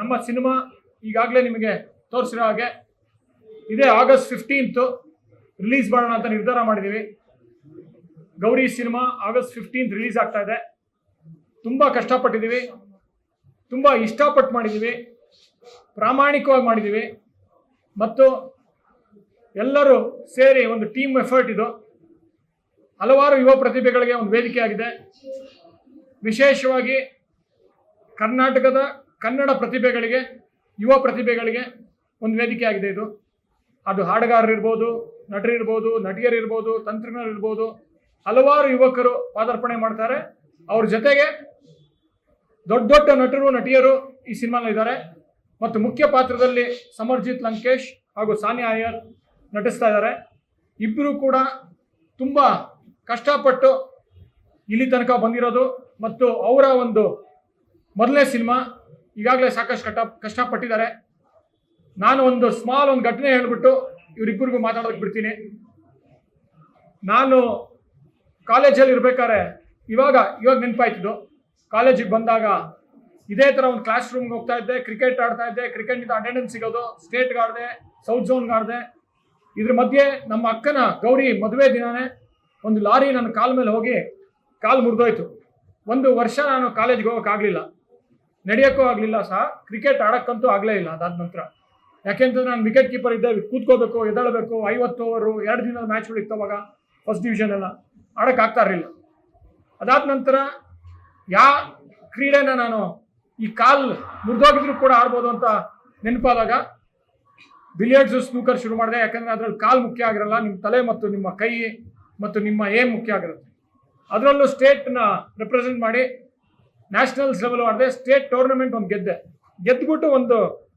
ನಮ್ಮ ಸಿನಿಮಾ ಈಗಾಗಲೇ ನಿಮಗೆ ತೋರಿಸಿರೋ ಹಾಗೆ ಇದೇ ಆಗಸ್ಟ್ ಫಿಫ್ಟೀನ್ತು ರಿಲೀಸ್ ಮಾಡೋಣ ಅಂತ ನಿರ್ಧಾರ ಮಾಡಿದ್ದೀವಿ. Gauri cinema August fifteenth release ಆಗ್ತಾ ಇದೆ. ತುಂಬ ಕಷ್ಟಪಟ್ಟಿದ್ದೀವಿ. ತುಂಬ ಇಷ್ಟಪಟ್ಟು ಮಾಡಿದ್ದೀವಿ. ಪ್ರಾಮಾಣಿಕವಾಗಿ ಮಾಡಿದ್ದೀವಿ. ಮತ್ತು ಎಲ್ಲರೂ ಸೇರಿ ಒಂದು ಟೀಮ್ ಎಫರ್ಟ್ ಇದು. ಹಲವಾರು ಯುವ ಪ್ರತಿಭೆಗಳಿಗೆ ಒಂದು ವೇದಿಕೆ ಆಗಿದೆ ವಿಶೇಷವಾಗಿ ಕರ್ನಾಟಕದ ಕನ್ನಡ ಪ್ರತಿಭೆಗಳಿಗೆ, ಯುವ ಪ್ರತಿಭೆಗಳಿಗೆ ಒಂದು ವೇದಿಕೆ ಆಗಿದೆ ಇದು. ಅದು ಹಾಡುಗಾರರಿರ್ಬೋದು ನಟರಿರ್ಬೋದು ನಟಿಯರಿರ್ಬೋದು ತಂತ್ರಜ್ಞರಿರ್ಬೋದು ಹಲವಾರು ಯುವಕರು ಪಾದಾರ್ಪಣೆ ಮಾಡ್ತಾರೆ. ಅವ್ರ ಜೊತೆಗೆ ದೊಡ್ಡ ದೊಡ್ಡ ನಟರು, ನಟಿಯರು ಈ ಸಿನಿಮಾನಲ್ಲಿದ್ದಾರೆ ಮತ್ತು ಮುಖ್ಯ ಪಾತ್ರದಲ್ಲಿ ಸಮರ್ಜಿತ್ ಲಂಕೇಶ್ ಹಾಗೂ ಸಾನಿಯಾ ಅಯ್ಯರ್ ನಟಿಸ್ತಾ ಇದ್ದಾರೆ. ಇಬ್ಬರು ಕೂಡ ತುಂಬ ಕಷ್ಟಪಟ್ಟು ಇಲ್ಲಿ ತನಕ ಬಂದಿರೋದು. ಮತ್ತು ಅವರ ಒಂದು ಮೊದಲನೇ ಸಿನಿಮಾ ಈಗಾಗಲೇ ಸಾಕಷ್ಟು ಕಷ್ಟ ಕಷ್ಟಪಟ್ಟಿದ್ದಾರೆ. ನಾನು ಒಂದು ಸ್ಮಾಲ್ ಒಂದು ಘಟನೆ ಹೇಳ್ಬಿಟ್ಟು ಇವರಿಬ್ಬರಿಗೂ ಮಾತಾಡೋದಕ್ಕೆ ಬಿಡ್ತೀನಿ. ನಾನು ಕಾಲೇಜಲ್ಲಿ ಇರಬೇಕಾದ್ರೆ ಇವಾಗ ಇವಾಗ ನೆನಪಾಯ್ತಿದ್ದು ಕಾಲೇಜಿಗೆ ಬಂದಾಗ ಇದೇ ಥರ ಒಂದು ಕ್ಲಾಸ್ ರೂಮ್ಗೆ ಹೋಗ್ತಾ ಇದ್ದೆ ಕ್ರಿಕೆಟ್ ಆಡ್ತಾ ಇದ್ದೆ ಕ್ರಿಕೆಟ್ನಿಂದ ಅಟೆಂಡೆನ್ಸ್ ಸಿಗೋದು ಸ್ಟೇಟ್ಗೆ ಆಡಿದೆ ಸೌತ್ ಝೋನ್ಗೆ ಆಡಿದೆ. ಇದ್ರ ಮಧ್ಯೆ ನಮ್ಮ ಅಕ್ಕನ ಗೌರಿ ಮದುವೆ ದಿನನೇ ಒಂದು ಲಾರಿ ನನ್ನ ಕಾಲ್ ಮೇಲೆ ಹೋಗಿ ಕಾಲು ಮುರಿದೋಯ್ತು. ಒಂದು ವರ್ಷ ನಾನು ಕಾಲೇಜ್ಗೆ ಹೋಗೋಕ್ಕಾಗಲಿಲ್ಲ ನಡೆಯೋಕ್ಕೂ ಆಗಲಿಲ್ಲ ಸಹ ಕ್ರಿಕೆಟ್ ಆಡೋಕ್ಕಂತೂ ಆಗಲೇ ಇಲ್ಲ ಅದಾದ ನಂತರ. ಯಾಕೆಂತಂದ್ರೆ ನಾನು ವಿಕೆಟ್ ಕೀಪರ್ ಇದ್ದೆ, ಕೂತ್ಕೋಬೇಕು, ಎದ್ದೇಳಬೇಕು, ಐವತ್ತು ಓವರು ಎರಡು ದಿನದ ಮ್ಯಾಚ್ಗಳು ಇತ್ತು ಅವಾಗ ಫಸ್ಟ್ ಡಿವಿಷನ್ ಎಲ್ಲ. ಆಡೋಕ್ಕಾಗ್ತಾ ಇರಲಿಲ್ಲ. ಅದಾದ ನಂತರ ಯಾ ಕ್ರೀಡೆನ ನಾನು ಈ ಕಾಲ್ ಮುರಿದೋಗಿದ್ರು ಕೂಡ ಆಡ್ಬೋದು ಅಂತ ನೆನಪಾದಾಗ ಬಿಲಿಯರ್ಡ್ಸು ಸ್ನೂಕರ್ ಶುರು ಮಾಡಿದೆ. ಯಾಕಂದರೆ ಅದರಲ್ಲಿ ಕಾಲು ಮುಖ್ಯ ಆಗಿರಲ್ಲ ನಿಮ್ಮ ತಲೆ ಮತ್ತು ನಿಮ್ಮ ಕೈ ಮತ್ತು ನಿಮ್ಮ ಏಮ್ ಮುಖ್ಯ ಆಗಿರುತ್ತೆ. ಅದರಲ್ಲೂ ಸ್ಟೇಟ್ನ ರೆಪ್ರೆಸೆಂಟ್ ಮಾಡಿ ನ್ಯಾಷನಲ್ಸ್ ಲೆವೆಲ್ ಆಡಿದೆ ಸ್ಟೇಟ್ ಟೂರ್ನಮೆಂಟ್ ಒಂದು ಗೆದ್ದೆ. ಗೆದ್ದುಬಿಟ್ಟು ಒಂದು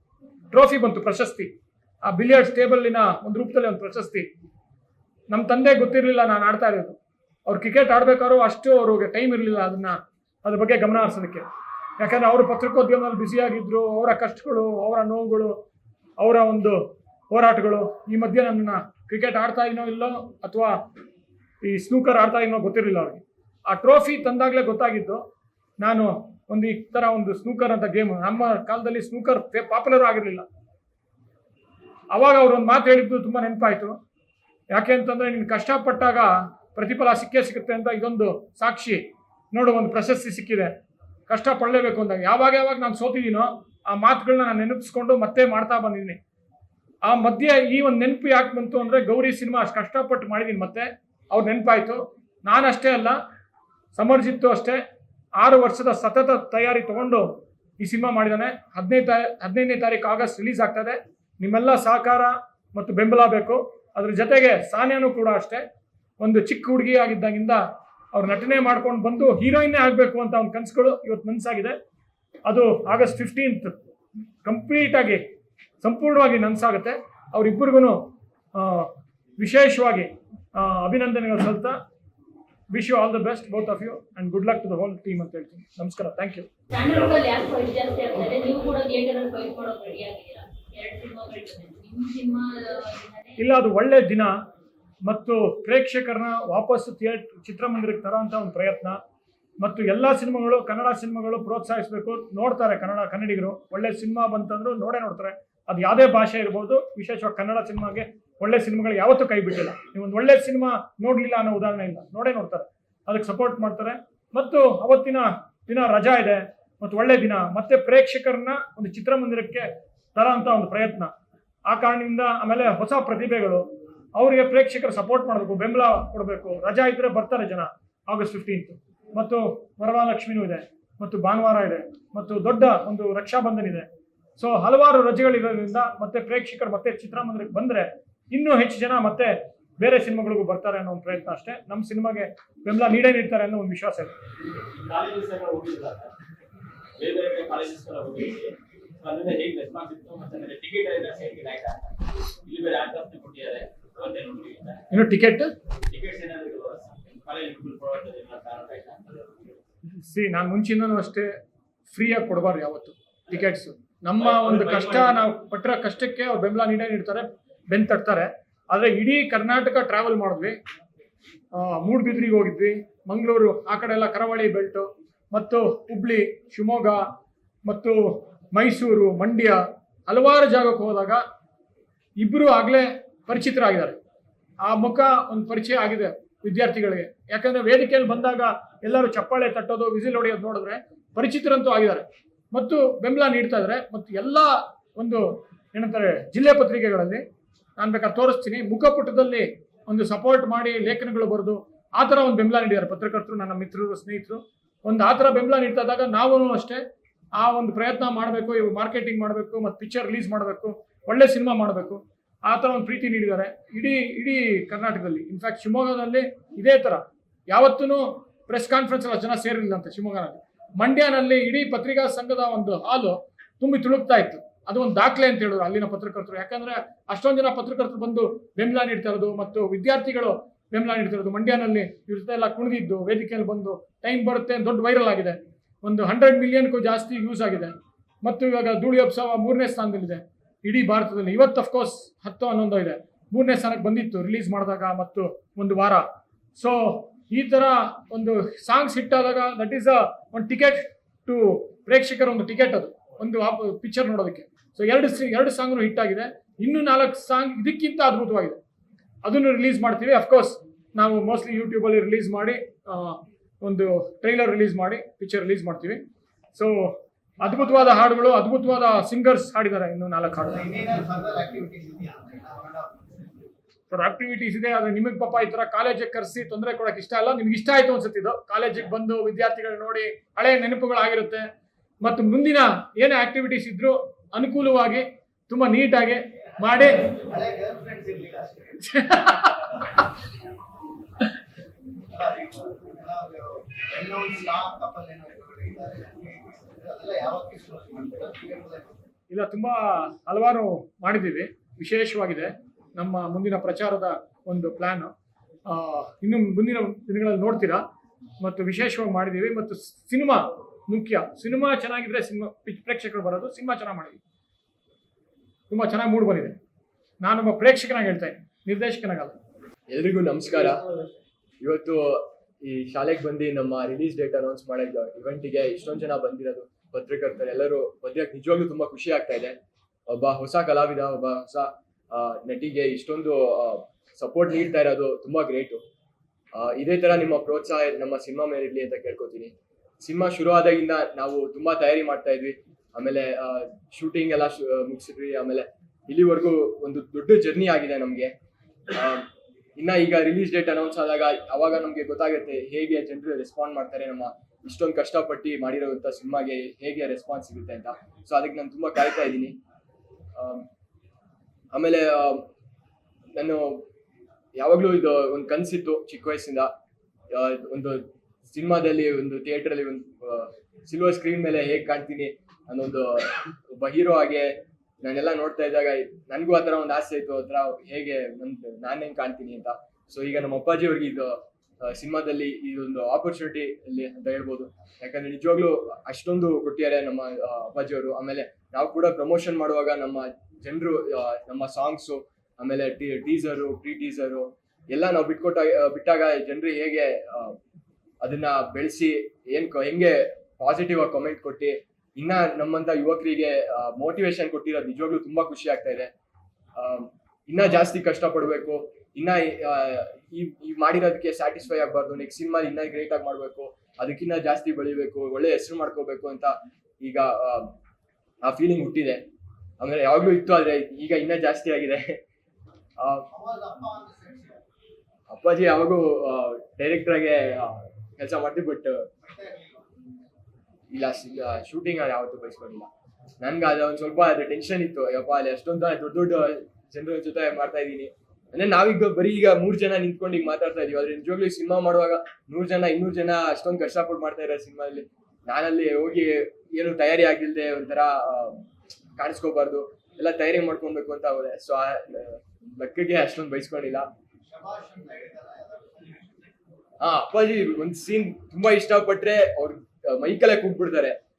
ಟ್ರೋಫಿ ಬಂತು ಪ್ರಶಸ್ತಿ. ಆ ಬಿಲಿಯರ್ಡ್ಸ್ ಟೇಬಲ್ನ ಒಂದು ರೂಪದಲ್ಲಿ ಒಂದು ಪ್ರಶಸ್ತಿ. ನಮ್ಮ ತಂದೆ ಗೊತ್ತಿರಲಿಲ್ಲ ನಾನು ಆಡ್ತಾ ಇರೋದು. ಅವ್ರು ಕ್ರಿಕೆಟ್ ಆಡಬೇಕಾದ್ರೂ ಅಷ್ಟು ಅವ್ರಿಗೆ ಟೈಮ್ ಇರಲಿಲ್ಲ ಅದನ್ನ, ಅದ್ರ ಬಗ್ಗೆ ಗಮನ ಹರಿಸೋದಕ್ಕೆ. ಯಾಕಂದ್ರೆ ಅವರು ಪತ್ರಿಕೋದ್ಯಮದಲ್ಲಿ ಬ್ಯುಸಿಯಾಗಿದ್ದರು ಅವರ ಕಷ್ಟಗಳು, ಅವರ ನೋವುಗಳು, ಅವರ ಒಂದು ಹೋರಾಟಗಳು, ಈ ಮಧ್ಯೆ ನನ್ನ ಕ್ರಿಕೆಟ್ ಆಡ್ತಾ ಇನ್ನೋ ಇಲ್ಲೋ ಅಥವಾ ಈ ಸ್ನೂಕರ್ ಆಡ್ತಾ ಇನ್ನೋ ಗೊತ್ತಿರಲಿಲ್ಲ ಅವ್ರಿಗೆ. ಆ ಟ್ರೋಫಿ ತಂದಾಗಲೇ ಗೊತ್ತಾಗಿದ್ದು ನಾನು ಒಂದು ಈ ತರ ಒಂದು ಸ್ನೂಕರ್ ಅಂತ ಗೇಮ್ ನಮ್ಮ ಕಾಲದಲ್ಲಿ ಸ್ನೂಕರ್ ಪಾಪ್ಯುಲರ್ ಆಗಿರಲಿಲ್ಲ. ಅವಾಗ ಅವ್ರು ಒಂದು ಮಾತು ಹೇಳಿದ್ದು ತುಂಬ ನೆನಪಾಯಿತು. ಯಾಕೆ ಅಂತಂದರೆ ನೀನು ಕಷ್ಟಪಟ್ಟಾಗ ಪ್ರತಿಫಲ ಸಿಕ್ಕೇ ಸಿಗುತ್ತೆ ಅಂತ ಇದೊಂದು ಸಾಕ್ಷಿ. ನೋಡು, ಒಂದು ಪ್ರಶಸ್ತಿ ಸಿಕ್ಕಿದೆ. ಕಷ್ಟ ಪಡಲೇಬೇಕು ಅಂದಾಗ. ಯಾವಾಗ ಯಾವಾಗ ನಾನು ಸೋತಿದ್ದೀನೋ ಆ ಮಾತುಗಳನ್ನ ನಾನು ನೆನಪಿಸ್ಕೊಂಡು ಮತ್ತೆ ಮಾಡ್ತಾ ಬಂದಿದ್ದೀನಿ. ಆ ಮಧ್ಯೆ ಈ ಒಂದು ನೆನಪು ಯಾಕೆ ಬಂತು ಅಂದರೆ ಗೌರಿ ಸಿನಿಮಾ ಅಷ್ಟು ಕಷ್ಟಪಟ್ಟು ಮಾಡಿದ್ದೀನಿ ಮತ್ತೆ. ಅವ್ರು ನೆನಪಾಯಿತು. ನಾನಷ್ಟೇ ಅಲ್ಲ, ಸಮರ್ಜಿತ್ತು ಅಷ್ಟೇ. ಆರು ವರ್ಷದ ಸತತ ತಯಾರಿ ತಗೊಂಡು ಈ ಸಿನಿಮಾ ಮಾಡಿದ್ದಾನೆ ಹದಿನೈದು ತಾ, ಹದಿನೈದನೇ ತಾರೀಕು ಆಗಸ್ಟ್ ರಿಲೀಸ್ ಆಗ್ತದೆ. ನಿಮ್ಮೆಲ್ಲ ಸಹಕಾರ ಮತ್ತು ಬೆಂಬಲ ಬೇಕು. ಅದ್ರ ಜೊತೆಗೆ ಸಾನ್ಯಾನು ಕೂಡ ಅಷ್ಟೇ. ಒಂದು ಚಿಕ್ಕ ಹುಡುಗಿ ಆಗಿದ್ದಾಗಿಂದ ಅವ್ರು ನಟನೆ ಮಾಡ್ಕೊಂಡು ಬಂದು ಹೀರೋಯಿನ್ನೇ ಆಗಬೇಕು ಅಂತ ಅವ್ನ ಕನಸುಗಳು ಇವತ್ತು ನನಸಾಗಿದೆ ಅದು ಆಗಸ್ಟ್ ಫಿಫ್ಟೀನ್ತ್ ಕಂಪ್ಲೀಟಾಗಿ ಸಂಪೂರ್ಣವಾಗಿ ನನಸಾಗುತ್ತೆ. ಅವರಿಬ್ಬರಿಗೂ ವಿಶೇಷವಾಗಿ ಅಭಿನಂದನೆಗಳು ಸಲ್ತಾ. Wish you all the best both of you and good luck to the whole team ಅಂತ ಹೇಳ್ತೀನಿ ನಮಸ್ಕಾರ ಥ್ಯಾಂಕ್ ಯು ಇಲ್ಲ ಅದು ಒಳ್ಳೆ ದಿನ ಮತ್ತು ಪ್ರೇಕ್ಷಕರನ್ನ ವಾಪಸ್ ಥಿಯೇಟ್ ಚಿತ್ರಮಂದಿರಕ್ಕೆ ತರೋಂಥ ಒಂದು ಪ್ರಯತ್ನ. ಮತ್ತು ಎಲ್ಲ ಸಿನಿಮಾಗಳು ಕನ್ನಡ ಸಿನಿಮಾಗಳು ಪ್ರೋತ್ಸಾಹಿಸಬೇಕು. ನೋಡ್ತಾರೆ ಕನ್ನಡ ಕನ್ನಡಿಗರು. ಒಳ್ಳೆ ಸಿನಿಮಾ ಬಂತಂದ್ರು ನೋಡೇ ನೋಡ್ತಾರೆ. ಅದು ಯಾವುದೇ ಭಾಷೆ ಇರ್ಬೋದು, ವಿಶೇಷವಾಗಿ ಕನ್ನಡ ಸಿನಿಮಾಗೆ ಒಳ್ಳೆ ಸಿನಿಮಾಗಳು ಯಾವತ್ತೂ ಕೈ ಬಿಟ್ಟಿಲ್ಲ. ನೀವು ಒಂದು ಒಳ್ಳೆ ಸಿನಿಮಾ ನೋಡಲಿಲ್ಲ ಅನ್ನೋ ಉದಾಹರಣೆ ಇಲ್ಲ. ನೋಡೇ ನೋಡ್ತಾರೆ. ಅದಕ್ಕೆ ಸಪೋರ್ಟ್ ಮಾಡ್ತಾರೆ. ಮತ್ತು ಅವತ್ತಿನ ದಿನ ರಜಾ ಇದೆ. ಮತ್ತು ಒಳ್ಳೆ ದಿನ. ಮತ್ತೆ ಪ್ರೇಕ್ಷಕರನ್ನ ಒಂದು ಚಿತ್ರಮಂದಿರಕ್ಕೆ ತರೋಂಥ ಒಂದು ಪ್ರಯತ್ನ. ಆ ಕಾರಣದಿಂದ ಆಮೇಲೆ ಹೊಸ ಪ್ರತಿಭೆಗಳು. ಅವರಿಗೆ ಪ್ರೇಕ್ಷಕರು ಸಪೋರ್ಟ್ ಮಾಡಬೇಕು, ಬೆಂಬಲ ಕೊಡಬೇಕು. ರಜಾ ಇದ್ರೆ ಬರ್ತಾರೆ ಜನ ಆಗಸ್ಟ್ ಫಿಫ್ಟೀನ್ತ್ ಮತ್ತು ವರಮಹಾಲಕ್ಷ್ಮಿನೂ ಇದೆ. ಮತ್ತು ಭಾನುವಾರ ಇದೆ. ಮತ್ತು ದೊಡ್ಡ ಒಂದು ರಕ್ಷಾಬಂಧನ್ ಇದೆ. ಸೊ ಹಲವಾರು ರಜೆಗಳಿರೋದ್ರಿಂದ ಮತ್ತೆ ಪ್ರೇಕ್ಷಕರು ಮತ್ತೆ ಚಿತ್ರಮಂದಿರಕ್ಕೆ ಬಂದ್ರೆ ಇನ್ನೂ ಹೆಚ್ಚು ಜನ ಮತ್ತೆ ಬೇರೆ ಸಿನಿಮಾಗಳಿಗೂ ಬರ್ತಾರೆ ಅನ್ನೋ ಒಂದು ಪ್ರಯತ್ನ ಅಷ್ಟೇ. ನಮ್ಮ ಸಿನಿಮಾಗೆ ಬೆಂಬಲ ನೀಡೇ ನೀಡ್ತಾರೆ ಅನ್ನೋ ಒಂದು ವಿಶ್ವಾಸ ಇದೆ. ಟಿಕೆಟ್? ಇನ್ನು ಟಿಕೆಟ್ ಸಿ ನಾನು ಮುಂಚಿಂದನೂ ಅಷ್ಟೇ ಫ್ರೀಯಾಗಿ ಕೊಡಬಾರ್ದು ಯಾವತ್ತು. ಟಿಕೆಟ್ಸ್. ನಮ್ಮ ಒಂದು ಕಷ್ಟ ನಾವು ಪಟ್ಟಿರೋ ಕಷ್ಟಕ್ಕೆ ಅವ್ರು ಬೆಂಬಲ ನೀಡೇ ನೀಡ್ತಾರೆ ಬೆನ್ ತಟ್ತಾರೆ ಆದರೆ ಇಡೀ ಕರ್ನಾಟಕ ಟ್ರಾವೆಲ್ ಮಾಡಿದ್ವಿ. ಮೂಡ್ಬಿದ್ರಿಗೆ ಹೋಗಿದ್ವಿ. ಮಂಗಳೂರು ಆ ಕಡೆ ಎಲ್ಲ ಕರಾವಳಿ ಬೆಲ್ಟು ಮತ್ತು ಹುಬ್ಳಿ ಶಿವಮೊಗ್ಗ ಮತ್ತು ಮೈಸೂರು ಮಂಡ್ಯ ಹಲವಾರು ಜಾಗಕ್ಕೆ ಹೋದಾಗ ಇಬ್ಬರು ಆಗಲೇ ಪರಿಚಿತರಾಗಿದ್ದಾರೆ. ಆ ಮುಖ ಒಂದು ಪರಿಚಯ ಆಗಿದೆ ವಿದ್ಯಾರ್ಥಿಗಳಿಗೆ. ಯಾಕಂದ್ರೆ ವೇದಿಕೆಯಲ್ಲಿ ಬಂದಾಗ ಎಲ್ಲರೂ ಚಪ್ಪಾಳೆ ತಟ್ಟೋದು ವಿಸಿಲ್ ಹೊಡೆಯೋದು ನೋಡಿದ್ರೆ ಪರಿಚಿತರಂತೂ ಆಗಿದ್ದಾರೆ. ಮತ್ತು ಬೆಂಬಲ ನೀಡ್ತಾ ಇದ್ದಾರೆ ಮತ್ತು ಎಲ್ಲ ಒಂದು ಏನಂತಾರೆ, ಜಿಲ್ಲೆ ಪತ್ರಿಕೆಗಳಲ್ಲಿ ನಾನು ಬೇಕಾದ್ರೆ ತೋರಿಸ್ತೀನಿ. ಮುಖಪುಟದಲ್ಲಿ ಒಂದು ಸಪೋರ್ಟ್ ಮಾಡಿ ಲೇಖನಗಳು ಬರೆದು ಆ ಥರ ಒಂದು ಬೆಂಬಲ ನೀಡಿದ್ದಾರೆ ಪತ್ರಕರ್ತರು, ನನ್ನ ಮಿತ್ರರು, ಸ್ನೇಹಿತರು. ಒಂದು ಆ ಥರ ಬೆಂಬಲ ನೀಡ್ತಾ ಇದ್ದಾಗ ನಾವು ಅಷ್ಟೇ ಆ ಒಂದು ಪ್ರಯತ್ನ ಮಾಡಬೇಕು, ಇವು ಮಾರ್ಕೆಟಿಂಗ್ ಮಾಡಬೇಕು, ಮತ್ತು ಪಿಕ್ಚರ್ ರಿಲೀಸ್ ಮಾಡಬೇಕು, ಒಳ್ಳೆ ಸಿನಿಮಾ ಮಾಡಬೇಕು. ಆ ಥರ ಒಂದು ಪ್ರೀತಿ ನೀಡಿದ್ದಾರೆ. ಇಡೀ ಇಡೀ ಕರ್ನಾಟಕದಲ್ಲಿ ಇನ್ಫ್ಯಾಕ್ಟ್ ಶಿವಮೊಗ್ಗದಲ್ಲಿ ಇದೇ ಥರ. ಯಾವತ್ತೂ ಪ್ರೆಸ್ ಕಾನ್ಫರೆನ್ಸ್ ಜನ ಸೇರಿಲ್ಲ ಅಂತ ಶಿವಮೊಗ್ಗನಲ್ಲಿ ಮಂಡ್ಯನಲ್ಲಿ ಇಡೀ ಪತ್ರಿಕಾ ಸಂಘದ ಒಂದು ಹಾಲು ತುಂಬಿ ತುಳುಕ್ತಾ ಇತ್ತು. ಅದು ಒಂದು ದಾಖಲೆ ಅಂತ ಹೇಳಿದ್ರು ಅಲ್ಲಿನ ಪತ್ರಕರ್ತರು. ಯಾಕಂದ್ರೆ ಅಷ್ಟೊಂದು ಜನ ಪತ್ರಕರ್ತರು ಬಂದು ಬೆಂಬಲ ನೀಡ್ತಾ ಇರೋದು ಮತ್ತು ವಿದ್ಯಾರ್ಥಿಗಳು ಬೆಂಬಲ ನೀಡ್ತಾ ಇರೋದು. ಮಂಡ್ಯನಲ್ಲಿ ಇವ್ರ ಜೊತೆ ಎಲ್ಲ ಕುಣಿದಿದ್ದು, ವೇದಿಕೆಯಲ್ಲಿ ಬಂದು ಟೈಮ್ ಬರುತ್ತೆ ದೊಡ್ಡ ವೈರಲ್ ಆಗಿದೆ. ಒಂದು ಹಂಡ್ರೆಡ್ ಮಿಲಿಯನ್ಗೂ ಜಾಸ್ತಿ ಯೂಸ್ ಆಗಿದೆ. ಮತ್ತು ಇವಾಗ ಧೂಳಿ ಮೂರನೇ ಸ್ಥಾನದಲ್ಲಿದೆ. ಇಡೀ ಭಾರತದಲ್ಲಿ ಇವತ್ತು ಅಫ್ಕೋರ್ಸ್ ಹತ್ತು ಹನ್ನೊಂದು ಇದೆ. ಮೂರನೇ ಸ್ಥಾನಕ್ಕೆ ಬಂದಿತ್ತು ರಿಲೀಸ್ ಮಾಡಿದಾಗ ಮತ್ತು ಒಂದು ವಾರ. ಸೊ ಈ ಥರ ಒಂದು ಸಾಂಗ್ಸ್ ಹಿಟ್ ಆದಾಗ ದಟ್ ಈಸ್ ಅ ಒಂದು ಟಿಕೆಟ್ ಟು ಪ್ರೇಕ್ಷಕರ ಒಂದು ಟಿಕೆಟ್ ಅದು. ಒಂದು ಪಿಕ್ಚರ್ ನೋಡೋದಕ್ಕೆ. ಸೊ, ಎರಡು ಎರಡು ಸಾಂಗ್ನು ಹಿಟ್ ಆಗಿದೆ. ಇನ್ನು ನಾಲ್ಕು ಸಾಂಗ್ ಇದಕ್ಕಿಂತ ಅದ್ಭುತವಾಗಿದೆ. ಅದನ್ನು ರಿಲೀಸ್ ಮಾಡ್ತೀವಿ. ಅಫ್ಕೋರ್ಸ್ ನಾವು ಮೋಸ್ಟ್ಲಿ ಯೂಟ್ಯೂಬಲ್ಲಿ ರಿಲೀಸ್ ಮಾಡಿ ಒಂದು ಟ್ರೈಲರ್ ರಿಲೀಸ್ ಮಾಡಿ ಪಿಕ್ಚರ್ ರಿಲೀಸ್ ಮಾಡ್ತೀವಿ. ಸೊ ಅದ್ಭುತವಾದ ಹಾಡುಗಳು, ಅದ್ಭುತವಾದ ಸಿಂಗರ್ಸ್ ಹಾಡಿದ್ದಾರೆ ಇನ್ನು ನಾಲ್ಕು ಹಾಡು. ಸರ್ ಆಕ್ಟಿವಿಟೀಸ್ ಇದೆ, ಆದ್ರೆ ನಿಮಗೆ ಪಾಪ ಈ ತರ ಕಾಲೇಜಿಗೆ ಕರೆಸಿ ತೊಂದರೆ ಕೊಡಕ್ಕೆ ಇಷ್ಟ ಅಲ್ಲ. ನಿಮ್ಗೆ ಇಷ್ಟ ಆಯ್ತು ಅನ್ಸುತ್ತೆ ಇದು. ಕಾಲೇಜಿಗೆ ಬಂದು ವಿದ್ಯಾರ್ಥಿಗಳು ನೋಡಿ ಹಳೆ ನೆನಪುಗಳಾಗಿರುತ್ತೆ. ಮತ್ತು ಮುಂದಿನ ಏನೇ ಆಕ್ಟಿವಿಟೀಸ್ ಇದ್ರು ಅನುಕೂಲವಾಗಿ ತುಂಬಾ ನೀಟಾಗಿ ಮಾಡಿ. ಇಲ್ಲ, ತುಂಬಾ ಹಲವಾರು ಮಾಡಿದ್ದೀವಿ. ವಿಶೇಷವಾಗಿದೆ. ನಮ್ಮ ಮುಂದಿನ ಪ್ರಚಾರದ ಒಂದು ಪ್ಲಾನ್ ಇನ್ನು ಮುಂದಿನ ದಿನಗಳಲ್ಲಿ ನೋಡ್ತೀರಾ? ಮತ್ತು ವಿಶೇಷವಾಗಿ ಮಾಡಿದ್ದೀವಿ. ಮತ್ತು ಸಿನಿಮಾ ಮುಖ್ಯ. ಸಿನಿಮಾ ಚೆನ್ನಾಗಿದ್ರೆ ಸಿನಿಮಾ ಪ್ರೇಕ್ಷಕರು ಬರೋದು, ಸಿನಿಮಾ ಚೆನ್ನಾಗಿ ಮಾಡಿದ್ವಿ ತುಂಬಾ ಚೆನ್ನಾಗಿ ಮೂಡ್ ಬಂದಿದೆ. ನಾನೊಬ್ಬ ಪ್ರೇಕ್ಷಕನಾಗಿ ಹೇಳ್ತಾ ಇದ್ದೀನಿ. ನಿರ್ದೇಶಕನಾಗಲ್ಲ. ಎಲ್ರಿಗೂ ನಮಸ್ಕಾರ. ಇವತ್ತು ಈ ಶಾಲೆಗೆ ಬಂದು ನಮ್ಮ ರಿಲೀಸ್ ಡೇಟ್ ಅನೌನ್ಸ್ ಮಾಡಿದ ಇವೆಂಟಿಗೆ ಇಷ್ಟೊಂದು ಜನ ಬಂದಿರೋದು ಪತ್ರಕರ್ತರು ಎಲ್ಲರೂ ಬಂದಿರಕ್ಕೆ ನಿಜವಾಗ್ಲೂ ತುಂಬಾ ಖುಷಿ ಆಗ್ತಾ ಇದೆ. ಒಬ್ಬ ಹೊಸ ಕಲಾವಿದ, ಒಬ್ಬ ಹೊಸ ನಟಿಗೆ ಇಷ್ಟೊಂದು ಸಪೋರ್ಟ್ ನೀಡ್ತಾ ಇರೋದು ತುಂಬಾ ಗ್ರೇಟು ಇದೇ ತರ ನಿಮ್ಮ ಪ್ರೋತ್ಸಾಹ, ನಮ್ಮ ಸಿನಿಮಾ ಮೇಲೆ ಇರಲಿ ಅಂತ ಕೇಳ್ಕೊತೀನಿ. ಸಿನಿಮಾ ಶುರು ಆದಾಗಿಂದ ನಾವು ತುಂಬಾ ತಯಾರಿ ಮಾಡ್ತಾ ಇದ್ವಿ. ಆಮೇಲೆ ಶೂಟಿಂಗ್ ಎಲ್ಲ ಮುಗಿಸಿದ್ವಿ. ಆಮೇಲೆ ಇಲ್ಲಿವರೆಗೂ ಒಂದು ದೊಡ್ಡ ಜರ್ನಿ ಆಗಿದೆ ನಮಗೆ. ಇನ್ನ ಈಗ ರಿಲೀಸ್ ಡೇಟ್ ಅನೌನ್ಸ್ ಆದಾಗ ಅವಾಗ ನಮಗೆ ಗೊತ್ತಾಗುತ್ತೆ ಹೇಗೆ ಜನರು ರೆಸ್ಪಾಂಡ್ ಮಾಡ್ತಾರೆ, ನಮ್ಮ ಇಷ್ಟೊಂದು ಕಷ್ಟಪಟ್ಟು ಮಾಡಿರೋಂಥ ಸಿನಿಮಾಗೆ ಹೇಗೆ ರೆಸ್ಪಾನ್ಸ್ ಸಿಗುತ್ತೆ ಅಂತ. ಸೊ ಅದಕ್ಕೆ ನಾನು ತುಂಬಾ ಕಾಯ್ತಾ ಇದ್ದೀನಿ. ಆಮೇಲೆ ನಾನು ಯಾವಾಗಲೂ ಇದು ಒಂದು ಕನಸಿತ್ತು ಚಿಕ್ಕ ವಯಸ್ಸಿಂದ. ಒಂದು ಸಿನಿಮಾದಲ್ಲಿ, ಒಂದು ಥಿಯೇಟ್ರಲ್ಲಿ ಒಂದು ಸಿಲ್ವರ್ ಸ್ಕ್ರೀನ್ ಮೇಲೆ ಹೇಗೆ ಕಾಣ್ತೀನಿ ಅನ್ನೊಂದು, ಒಬ್ಬ ಹೀರೋ ಆಗಿ ನಾನೆಲ್ಲ ನೋಡ್ತಾ ಇದ್ದಾಗ ನನಗೂ ಆ ಥರ ಒಂದು ಆಸೆ ಇತ್ತು, ಆ ಥರ ಹೇಗೆ ನನ್ನ ನಾನು ಹೆಂಗೆ ಕಾಣ್ತೀನಿ ಅಂತ. ಸೊ ಈಗ ನಮ್ಮ ಅಪ್ಪಾಜಿ ಅವ್ರಿಗೆ ಇದು ಸಿನಿಮಾದಲ್ಲಿ ಒಂದು ಆಪರ್ಚುನಿಟಿ ಅಲ್ಲಿ ಅಂತ ಹೇಳ್ಬೋದು. ಯಾಕಂದ್ರೆ ನಿಜವಾಗ್ಲೂ ಅಷ್ಟೊಂದು ಕೊಟ್ಟಿದ್ದಾರೆ ನಮ್ಮ ಅಪ್ಪಾಜಿಯವರು ಆಮೇಲೆ ನಾವು ಕೂಡ ಪ್ರಮೋಷನ್ ಮಾಡುವಾಗ ನಮ್ಮ ಜನರು ನಮ್ಮ ಸಾಂಗ್ಸು ಆಮೇಲೆ ಟೀಸರು ಪ್ರೀ ಟೀಸರು ಎಲ್ಲ ನಾವು ಬಿಟ್ಕೊಟ್ಟ, ಬಿಟ್ಟಾಗ ಜನರು ಹೇಗೆ ಅದನ್ನ ಬೆಳೆಸಿ, ಏನ್ ಹೆಂಗೆ ಪಾಸಿಟಿವ್ ಆಗಿ ಕಮೆಂಟ್ ಕೊಟ್ಟು, ಇನ್ನ ನಮ್ಮಂತ ಯುವಕರಿಗೆ ಮೋಟಿವೇಶನ್ ಕೊಟ್ಟಿರೋದು ನಿಜವಾಗ್ಲೂ ತುಂಬಾ ಖುಷಿ ಆಗ್ತಾ ಇದೆ. ಇನ್ನ ಜಾಸ್ತಿ ಕಷ್ಟ ಪಡ್ಬೇಕು ಇನ್ನ ಈ ಈ ಮಾಡಿರೋದಕ್ಕೆ ಸ್ಯಾಟಿಸ್ಫೈ ಆಗ್ಬಾರ್ದು ನೆಕ್ಸ್ಟ್ ಸಿನಿಮಾ ಇನ್ನ ಗ್ರೇಟ್ ಆಗಿ ಮಾಡ್ಬೇಕು ಅದಕ್ಕಿನ್ನ ಜಾಸ್ತಿ ಬೆಳಿಬೇಕು ಒಳ್ಳೆ ಹೆಸರು ಮಾಡ್ಕೋಬೇಕು ಅಂತ ಈಗ ಆ, ಫೀಲಿಂಗ್ ಹುಟ್ಟಿದೆ. ಆಮೇಲೆ ಯಾವಾಗ್ಲೂ ಇತ್ತು ಆದ್ರೆ ಈಗ ಇನ್ನ ಜಾಸ್ತಿ ಆಗಿದೆ. ಅಪ್ಪಾಜಿ ಯಾವಾಗೂ ಡೈರೆಕ್ಟರ್ ಆಗಿ ಕೆಲಸ ಮಾಡ್ತೀವಿ ಬಟ್ ಇಲ್ಲ ಶೂಟಿಂಗ್ ಯಾವತ್ತೂ ಬಯಸ್ಕೊಂಡಿಲ್ಲ. ನನ್ಗೆ ಅದು ಒಂದು ಸ್ವಲ್ಪ ಟೆನ್ಷನ್ ಇತ್ತು ಯಪ್ಪ ಅಲ್ಲಿ ಅಷ್ಟೊಂದು ದೊಡ್ಡ ದೊಡ್ಡ ಜನರ ಜೊತೆ ಮಾಡ್ತಾ ಇದ್ದೀನಿ. ಅಂದ್ರೆ ನಾವೀಗ ಬರೀ ಈಗ ಮೂರ್ ಜನ ನಿಂತ್ಕೊಂಡು ಈಗ ಮಾತಾಡ್ತಾ ಇದೀವಿ. ಆದ್ರೆ ನಿಜವಾಗ್ಲೂ ಸಿನಿಮಾ ಮಾಡುವಾಗ ನೂರ್ ಜನ, ಇನ್ನೂರ್ ಜನ ಅಷ್ಟೊಂದು ಕಷ್ಟಪಟ್ಟು ಮಾಡ್ತಾ ಇರೋ ಸಿನಿಮಾದಲ್ಲಿ. ನಾನಲ್ಲಿ ಹೋಗಿ ಏನು ತಯಾರಿ ಆಗಿಲ್ದೆ ಒಂಥರ ಕಾಣಿಸ್ಕೋಬಾರ್ದು. ಎಲ್ಲ ತಯಾರಿ ಮಾಡ್ಕೊಬೇಕು ಅಂತ ಹೋದೆ. ಸೊ ಆ, ಲೆಕ್ಕಕ್ಕೆ ಅಷ್ಟೊಂದು ಬಯಸ್ಕೊಂಡಿಲ್ಲ. ಹಾ, ಅಪ್ಪಾಜಿ, ಒಂದ್ ಸೀನ್ ತುಂಬಾ ಇಷ್ಟಪಟ್ರೆ ಅವ್ರ ಮೈಕಲ್ಲೇ ಕೂಗ್ಬಿಡ್ತಾರೆ.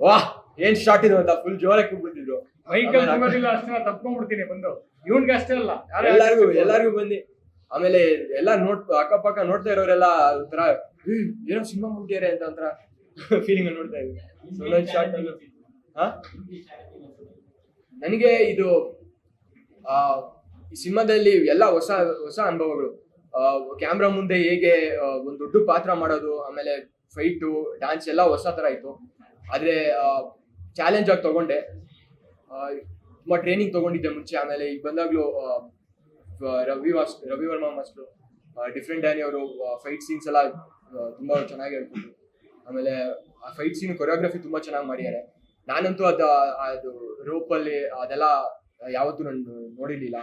ವಾಹ್! ಏನ್ ಶಾಟ್ ಇದು ಅಂತ ಫುಲ್ ಜೋರಾಗಿ ಕೂಗ್ಬಿಡ್ತಿದ್ರು ಮೈಕಲ್ ಆಮೇಲೆ ಇಲ್ಲ ಅಷ್ಟೇ ತಪ್ಕೊಂಡ್ಬಿಡ್ತೀನಿ ಬಂದು. ಇವನ್ಗೆ ಅಷ್ಟೇ ಅಲ್ಲ ಎಲ್ಲರಿಗೂ ಎಲ್ಲರಿಗೂ ಬಂದಿ ಆಮೇಲೆ ಎಲ್ಲ ನೋಡ್ ಅಕ್ಕಪಕ್ಕ ನೋಡ್ತಾ ಇರೋರೆಲ್ಲ ಒಂಥರ "ಏ, ಏನೋ ಸಿನಿಮಾ ಮುಟ್ಟಿಯಾರೆ ಅಂತ ಒಂಥರ ಫೀಲಿಂಗ್ ನೋಡ್ತಾ ಇದ್ದೀನಿ ಒಂದೊಂದ್ ಶಾಟ್ ಹಾ? ನನಗೆ ಇದು ಆ ಈ ಸಿನಿಮಾದಲ್ಲಿ ಎಲ್ಲ ಹೊಸ ಹೊಸ ಅನುಭವಗಳು. ಕ್ಯಾಮ್ರಾ ಮುಂದೆ ಹೇಗೆ ಒಂದು ದೊಡ್ಡ ಪಾತ್ರ ಮಾಡೋದು ಆಮೇಲೆ ಫೈಟು ಡ್ಯಾನ್ಸ್ ಎಲ್ಲ ಹೊಸ ತರ ಇತ್ತು. ಆದ್ರೆ ಚಾಲೆಂಜ್ ಆಗಿ ತಗೊಂಡೆ. ತುಂಬ ಟ್ರೈನಿಂಗ್ ತಗೊಂಡಿದ್ದೆ ಮುಂಚೆ. ಆಮೇಲೆ ಈಗ ಬಂದಾಗಲೂ Ravi was, Ravi Varma master different Danny ಅವರು ಫೈಟ್ ಸೀನ್ಸ್ ಎಲ್ಲ ತುಂಬ ತುಂಬಾ ಚೆನ್ನಾಗಿ ಹೇಳ್ಕೊಟ್ರು ಆಮೇಲೆ ಆ ಫೈಟ್ ಸೀನ್ ಕೊರಿಯೋಗ್ರಫಿ ತುಂಬ ಚೆನ್ನಾಗಿ ಮಾಡಿದ್ದಾರೆ. ನಾನಂತೂ ಅದು ಅದು ರೋಪಲ್ಲಿ ಅದೆಲ್ಲ ಯಾವತ್ತೂ ನಾನು ನೋಡಿರಲಿಲ್ಲ.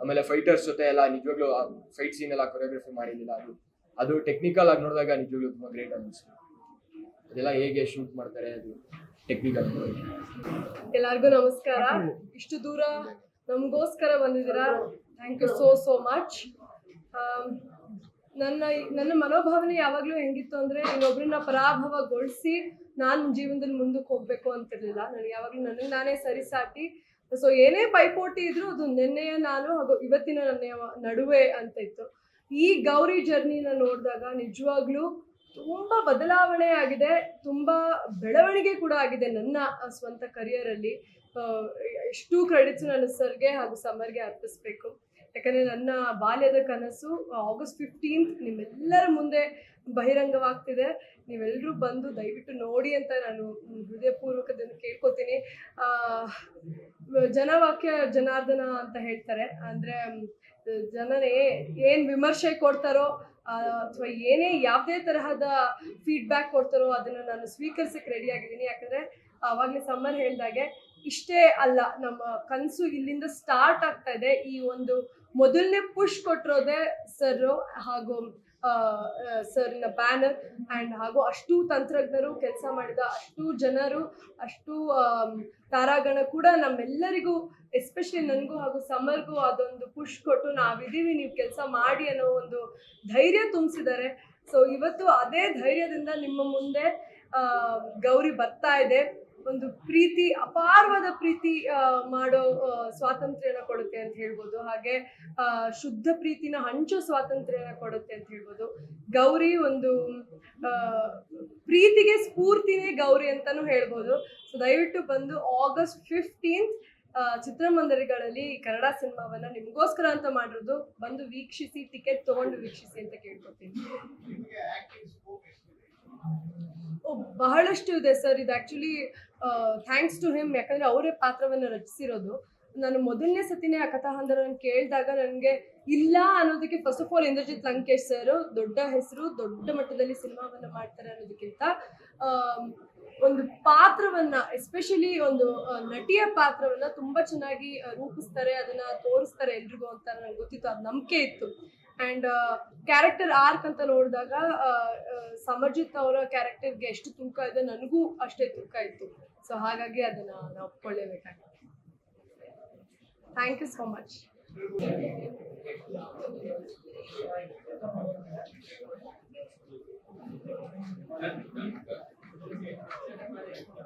ಆಮೇಲೆ ಫೈಟರ್ಸ್ ಜೊತೆ ಎಲ್ಲ ನಿಜವಾಗ್ಲೂ ಫೈಟ್ ಸೀನ್ ಎಲ್ಲ ಕೊರಿಯೋಗ್ರಫಿ ಮಾಡಿರಲಿಲ್ಲ. ಅದು ಅದು ಟೆಕ್ನಿಕಲ್ ಆಗಿ ನೋಡಿದಾಗ ನಿಜವಾಗ್ಲೂ ತುಂಬ ಗ್ರೇಟ್ ಅನ್ನಿಸ್ತು ಅದೆಲ್ಲ ಹೇಗೆ ಶೂಟ್ ಮಾಡ್ತಾರೆ, ಅದು. ಟೆಕ್ನಿಕಲ್ ಎಲ್ಲರಿಗೂ ನಮಸ್ಕಾರ. ಇಷ್ಟು ದೂರ ನಮಗೋಸ್ಕರ ಬಂದಿದ್ದೀರಾ? Thank you so so much ನನ್ನ ನನ್ನ ಮನೋಭಾವನೆ ಯಾವಾಗಲೂ ಹೆಂಗಿತ್ತು ಅಂದರೆ ಇನ್ನೊಬ್ಬರನ್ನ ಪರಾಭವಗೊಳಿಸಿ ನಾನು ಜೀವನದಲ್ಲಿ ಮುಂದಕ್ಕೆ ಹೋಗಬೇಕು ಅಂತಿರಲಿಲ್ಲ. ನನಗೆ ಯಾವಾಗಲೂ ನನಗೆ ನಾನೇ ಸರಿಸಾಟಿ ಸೊ ಏನೇ ಪೈಪೋಟಿ ಇದ್ರೂ ಅದು ನಿನ್ನೆಯ ನಾನು ಹಾಗೂ ಇವತ್ತಿನ ನನ್ನ ನಡುವೆ ಅಂತ ಇತ್ತು. ಈ ಗೌರಿ ಜರ್ನಿನ ನೋಡಿದಾಗ ನಿಜವಾಗ್ಲೂ ತುಂಬ ಬದಲಾವಣೆ ಆಗಿದೆ, ತುಂಬ ಬೆಳವಣಿಗೆ ಕೂಡ ಆಗಿದೆ ನನ್ನ ಸ್ವಂತ ಸ್ವಂತ ಕರಿಯರಲ್ಲಿ ಎಷ್ಟು ಕ್ರೆಡಿಟ್ಸ್ ನಾನು ಸರ್ಗೆ ಹಾಗೂ ಸಮರ್ಗೆ ಅರ್ಪಿಸ್ಬೇಕು. ಯಾಕಂದರೆ ನನ್ನ ಬಾಲ್ಯದ ಕನಸು ಆಗಸ್ಟ್ ಫಿಫ್ಟೀನ್ತ್ ನಿಮ್ಮೆಲ್ಲರ ಮುಂದೆ ಬಹಿರಂಗವಾಗ್ತಿದೆ. ನೀವೆಲ್ಲರೂ ಬಂದು ದಯವಿಟ್ಟು ನೋಡಿ ಅಂತ ನಾನು ಹೃದಯಪೂರ್ವಕದಿಂದ ಕೇಳ್ಕೊತೀನಿ. ಜನವಾಕ್ಯ ಜನಾರ್ದನ ಅಂತ ಹೇಳ್ತಾರೆ. ಅಂದರೆ ಜನನೇ ಏನು ವಿಮರ್ಶೆ ಕೊಡ್ತಾರೋ ಅಥವಾ ಏನೇ ಯಾವುದೇ ತರಹದ ಫೀಡ್ಬ್ಯಾಕ್ ಕೊಡ್ತಾರೋ ಅದನ್ನು ನಾನು ಸ್ವೀಕರಿಸಕ್ಕೆ ರೆಡಿ ಆಗಿದ್ದೀನಿ. ಯಾಕಂದರೆ ಆವಾಗಲೇ ಸಮ್ಮರ್ ಹೇಳಿದಾಗೆ ಇಷ್ಟೇ ಅಲ್ಲ, ನಮ್ಮ ಕನಸು ಇಲ್ಲಿಂದ ಸ್ಟಾರ್ಟ್ ಆಗ್ತಾ ಇದೆ. ಈ ಒಂದು ಮೊದಲನೇ ಪುಷ್ ಕೊಟ್ಟಿರೋದೇ ಸರ್ ಹಾಗೂ ಸರ್ನ ಬ್ಯಾನರ್ ಆ್ಯಂಡ್ ಹಾಗೂ ಅಷ್ಟು ತಂತ್ರಜ್ಞರು ಕೆಲಸ ಮಾಡಿದ ಅಷ್ಟು ಜನರು, ಅಷ್ಟು ತಾರಾಗಣ ಕೂಡ ನಮ್ಮೆಲ್ಲರಿಗೂ ಎಸ್ಪೆಷಲಿ ನನಗೂ ಹಾಗೂ ಸಮರ್ಗೂ ಅದೊಂದು ಪುಷ್ ಕೊಟ್ಟು ನಾವಿದ್ದೀವಿ, ನೀವು ಕೆಲಸ ಮಾಡಿ ಅನ್ನೋ ಒಂದು ಧೈರ್ಯ ತುಂಬಿಸಿದ್ದಾರೆ. ಸೊ ಇವತ್ತು ಅದೇ ಧೈರ್ಯದಿಂದ ನಿಮ್ಮ ಮುಂದೆ ಗೌರಿ ಬರ್ತಾ ಇದೆ. ಒಂದು ಪ್ರೀತಿ ಅಪಾರವಾದ ಪ್ರೀತಿ ಮಾಡೋ ಸ್ವಾತಂತ್ರ್ಯನ ಕೊಡುತ್ತೆ ಅಂತ ಹೇಳ್ಬೋದು. ಹಾಗೆ ಶುದ್ಧ ಪ್ರೀತಿನ ಹಂಚೋ ಸ್ವಾತಂತ್ರ್ಯನ ಕೊಡುತ್ತೆ ಅಂತ ಹೇಳ್ಬೋದು. ಗೌರಿ ಒಂದು ಪ್ರೀತಿಗೆ ಸ್ಫೂರ್ತಿನೇ ಗೌರಿ ಅಂತಾನೂ ಹೇಳ್ಬೋದು. ಸೊ ದಯವಿಟ್ಟು ಬಂದು ಆಗಸ್ಟ್ ಫಿಫ್ಟೀನ್ತ್ ಚಿತ್ರಮಂದಿರಗಳಲ್ಲಿ ಕನ್ನಡ ಸಿನಿಮಾವನ್ನ ನಿಮಗೋಸ್ಕರ ಅಂತ ಮಾಡಿರೋದು ಬಂದು ವೀಕ್ಷಿಸಿ ಟಿಕೆಟ್ ತಗೊಂಡು ವೀಕ್ಷಿಸಿ ಅಂತ ಕೇಳ್ಕೊತೀನಿ. ಓ, ಬಹಳಷ್ಟು ಇದೆ ಸರ್. ಇದು ಆ್ಯಕ್ಚುಲಿ ಥ್ಯಾಂಕ್ಸ್ ಟು ಹಿಮ್ ಯಾಕಂದ್ರೆ ಅವರೇ ಪಾತ್ರವನ್ನು ರಚಿಸಿರೋದು. ನಾನು ಮೊದಲನೇ ಸತಿನೇ ಆ ಕಥಾಹಂದರನ ಕೇಳಿದಾಗ ನನಗೆ ಇಲ್ಲ ಅನ್ನೋದಕ್ಕೆ first of all Indrajit Lankesh sir ದೊಡ್ಡ ಹೆಸರು, ದೊಡ್ಡ ಮಟ್ಟದಲ್ಲಿ ಸಿನಿಮಾವನ್ನು ಮಾಡ್ತಾರೆ ಅನ್ನೋದಕ್ಕಿಂತ ಒಂದು ಪಾತ್ರವನ್ನ ಎಸ್ಪೆಷಲಿ ಒಂದು ನಟಿಯ ಪಾತ್ರವನ್ನ ತುಂಬಾ ಚೆನ್ನಾಗಿ ರೂಪಿಸ್ತಾರೆ, ಅದನ್ನ ತೋರಿಸ್ತಾರೆ ಎಲ್ರಿಗೂ ಅಂತ ನನಗೆ ಗೊತ್ತಿತ್ತು. ಅದು ನಂಬಿಕೆ ಇತ್ತು. ಅಂಡ್ ಕ್ಯಾರೆಕ್ಟರ್ ಆರ್ಕ್ ಅಂತ ನೋಡಿದಾಗ uh, uh, ಸಮರ್ಜಿತ್ ಅವರ ಕ್ಯಾರೆಕ್ಟರ್ಗೆ ಎಷ್ಟು ತೂಕ ಇದೆ ನನಗೂ ಅಷ್ಟೇ ತೂಕ ಇತ್ತು. ಸೊ ಹಾಗಾಗಿ ಅದನ್ನ ನಾವು ಒಪ್ಕೊಳ್ಳೇಬೇಕಾಗಿತ್ತು. Thank you so much